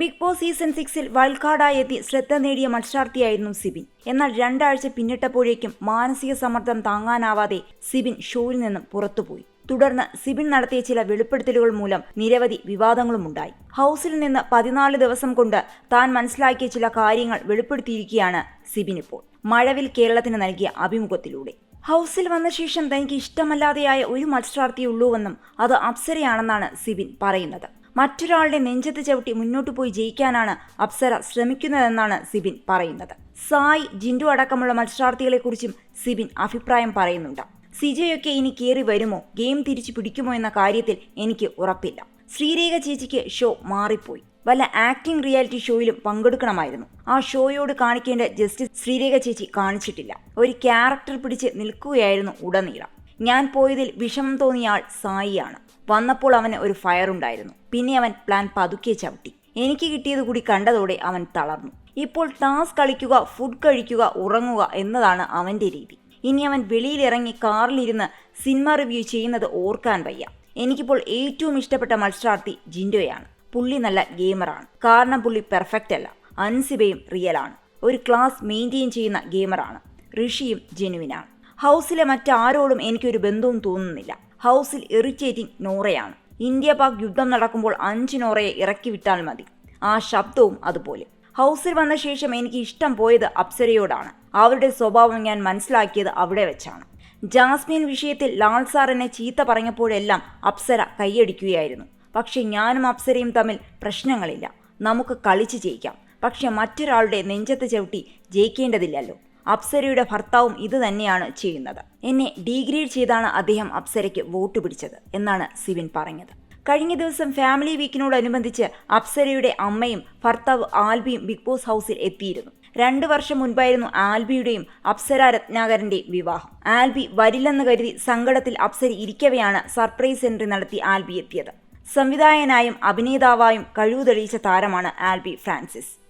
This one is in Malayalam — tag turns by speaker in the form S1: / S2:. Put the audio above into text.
S1: ബിഗ് ബോസ് സീസൺ സിക്സിൽ വൈൽഡ് കാർഡായി എത്തി ശ്രദ്ധ നേടിയ മത്സരാർത്ഥിയായിരുന്നു സിബിൻ. എന്നാൽ രണ്ടാഴ്ച പിന്നിട്ടപ്പോഴേക്കും മാനസിക സമ്മർദ്ദം താങ്ങാനാവാതെ സിബിൻ ഷോയിൽ നിന്നും പുറത്തുപോയി. തുടർന്ന് സിബിൻ നടത്തിയ ചില വെളിപ്പെടുത്തലുകൾ മൂലം നിരവധി വിവാദങ്ങളും ഉണ്ടായി ഹൗസിൽ നിന്ന് പതിനാല് ദിവസം കൊണ്ട് താൻ മനസ്സിലാക്കിയ ചില കാര്യങ്ങൾ വെളിപ്പെടുത്തിയിരിക്കുകയാണ് സിബിൻ ഇപ്പോൾ മഴവിൽ കേരളത്തിന് നൽകിയ അഭിമുഖത്തിലൂടെ. ഹൗസിൽ വന്ന ശേഷം തനിക്ക് ഇഷ്ടമല്ലാതെയായ ഒരു മത്സരാർത്ഥിയുള്ളൂവെന്നും അത് അപ്സരയാണെന്നാണ് സിബിൻ പറയുന്നത്. മറ്റൊരാളുടെ നെഞ്ചത്ത് ചവിട്ടി മുന്നോട്ടു പോയി ജയിക്കാനാണ് അപ്സര ശ്രമിക്കുന്നതെന്നാണ് സിബിൻ പറയുന്നത്. സായ് ജിൻഡു അടക്കമുള്ള മത്സരാർത്ഥികളെക്കുറിച്ചും സിബിൻ അഭിപ്രായം പറയുന്നുണ്ട്. സിജയൊക്കെ ഇനി കയറി വരുമോ? ഗെയിം തിരിച്ചു പിടിക്കുമോ എന്ന കാര്യത്തിൽ എനിക്ക് ഉറപ്പില്ല. ശ്രീരേഖ ചേച്ചിക്ക് ഷോ മാറിപ്പോയി. വല്ല ആക്ടിംഗ് റിയാലിറ്റി ഷോയിലും പങ്കെടുക്കണമായിരുന്നു. ആ ഷോയോട് കാണിക്കേണ്ട ജസ്റ്റിസ് ശ്രീരേഖ ചേച്ചി കാണിച്ചിട്ടില്ല. ഒരു ക്യാരക്ടർ പിടിച്ച് നിൽക്കുകയായിരുന്നു ഉടനീളം. ഞാൻ പോയതിൽ വിഷമം തോന്നിയ ആൾ സായിയാണ്. വന്നപ്പോൾ അവന് ഒരു ഫയർ ഉണ്ടായിരുന്നു. പിന്നെ അവൻ പ്ലാൻ പതുക്കെ ചവിട്ടി. എനിക്ക് കിട്ടിയത് കൂടി കണ്ടതോടെ അവൻ തളർന്നു. ഇപ്പോൾ ടാസ് കളിക്കുക ഫുഡ് കഴിക്കുക ഉറങ്ങുക എന്നതാണ് അവന്റെ രീതി. ഇനി അവൻ വെളിയിലിറങ്ങി കാറിലിരുന്ന് സിനിമ റിവ്യൂ ചെയ്യുന്നത് ഓർക്കാൻ വയ്യ. എനിക്കിപ്പോൾ ഏറ്റവും ഇഷ്ടപ്പെട്ട മത്സരാർത്ഥി ജിൻഡോയാണ്. പുള്ളി നല്ല ഗെയിമറാണ് കാരണം പുള്ളി പെർഫെക്റ്റ് അല്ല. അൻസിബയും റിയലാണ് ഒരു ക്ലാസ് മെയിന്റെയിൻ ചെയ്യുന്ന ഗെയിമറാണ് ഋഷിയും ജെനുവിനാണ് ഹൗസിലെ മറ്റാരോടും എനിക്കൊരു ബന്ധവും തോന്നുന്നില്ല. ഹൗസിൽ ഇറിറ്റേറ്റിംഗ് നോറയാണ്. ഇന്ത്യ പാക് യുദ്ധം നടക്കുമ്പോൾ അഞ്ച് നോറയെ ഇറക്കി വിട്ടാൽ മതി. ആ ശബ്ദവും അതുപോലെ. ഹൗസിൽ വന്ന ശേഷം എനിക്ക് ഇഷ്ടം പോയത് അപ്സരയോടാണ്. അവരുടെ സ്വഭാവം ഞാൻ മനസ്സിലാക്കിയത് അവിടെ വെച്ചാണ്. ജാസ്മിൻ വിഷയത്തിൽ ലാൽ സാർ എന്നെ ചീത്ത പറഞ്ഞപ്പോഴെല്ലാം അപ്സര കൈയടിക്കുകയായിരുന്നു. പക്ഷേ ഞാനും അപ്സരയും തമ്മിൽ പ്രശ്നങ്ങളില്ല. നമുക്ക് കളിച്ച് ജയിക്കാം. പക്ഷെ മറ്റൊരാളുടെ നെഞ്ചത്ത് ചവിട്ടി ജയിക്കേണ്ടതില്ലല്ലോ. അപ്സരയുടെ ഭർത്താവും ഇതുതന്നെയാണ് ചെയ്യുന്നത്. എന്നെ ഡീഗ്രേഡ് ചെയ്താണ് അദ്ദേഹം അപ്സരയ്ക്ക് വോട്ട് പിടിച്ചത് എന്നാണ് സിവിൻ പറഞ്ഞത്. കഴിഞ്ഞ ദിവസം ഫാമിലി വീക്കിനോടനുബന്ധിച്ച് അപ്സരയുടെ അമ്മയും ഭർത്താവ് ആൽബിയും ബിഗ് ബോസ് ഹൗസിൽ എത്തിയിരുന്നു. രണ്ടു വർഷം മുൻപായിരുന്നു ആൽബിയുടെയും അപ്സര രത്നാകരന്റെയും വിവാഹം. ആൽബി വരില്ലെന്ന് കരുതി സങ്കടത്തിൽ അപ്സര ഇരിക്കവെയാണ് സർപ്രൈസ് എൻട്രി നടത്തി ആൽബി എത്തിയത്. സംവിധായകനായും അഭിനേതാവായും കഴിവ് തെളിയിച്ച താരമാണ് ആൽബി ഫ്രാൻസിസ്.